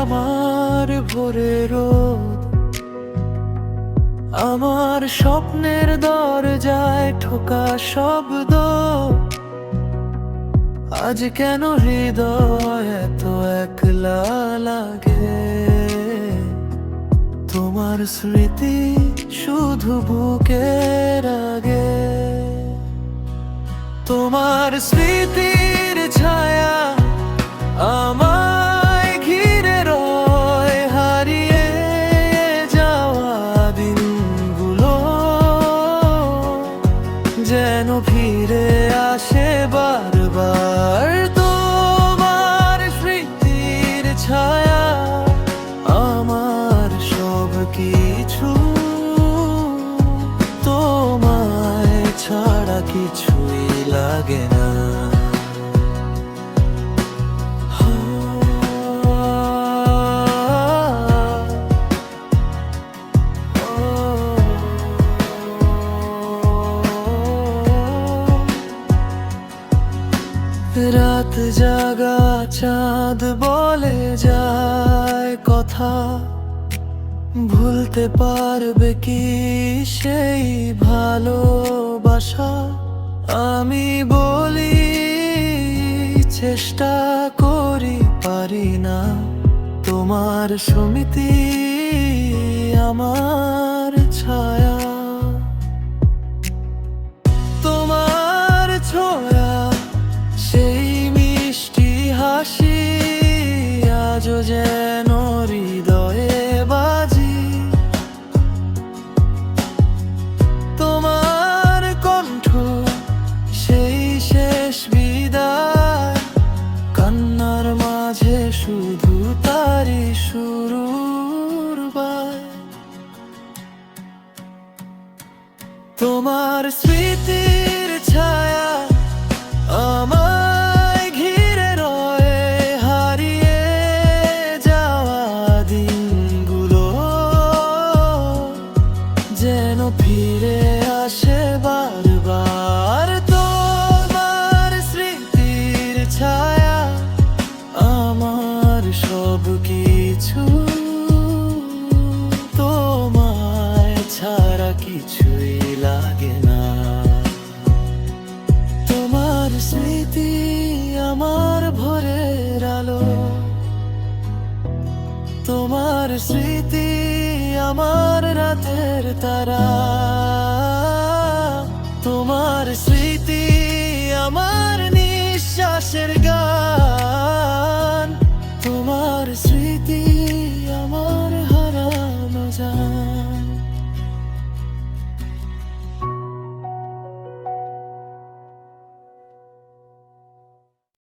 আমার ভোরে রোদ। আমার স্বপ্নের দরজায় ঠোকা শব্দ। আজ কেন হৃদয় এত একলা লাগে? তোমার স্মৃতি শুধু বুকের আগে। তোমার স্মৃতির ছায়া কিছু তোমায় ছাড়া কিছুই লাগে না। রাত জাগা চাঁদ বলে যায় কথা। ভুলতে পারবে কি সেই ভালোবাসা? আমি বলি, চেষ্টা করি পারি না। তোমার সমিতি আমার ছায়া। তোমার ছোঁয়া, সেই মিষ্টি হাসি আজও যেন শুধু তারি শুরু তোমার স্মৃতির স্মৃতি আমার রাতের তারা।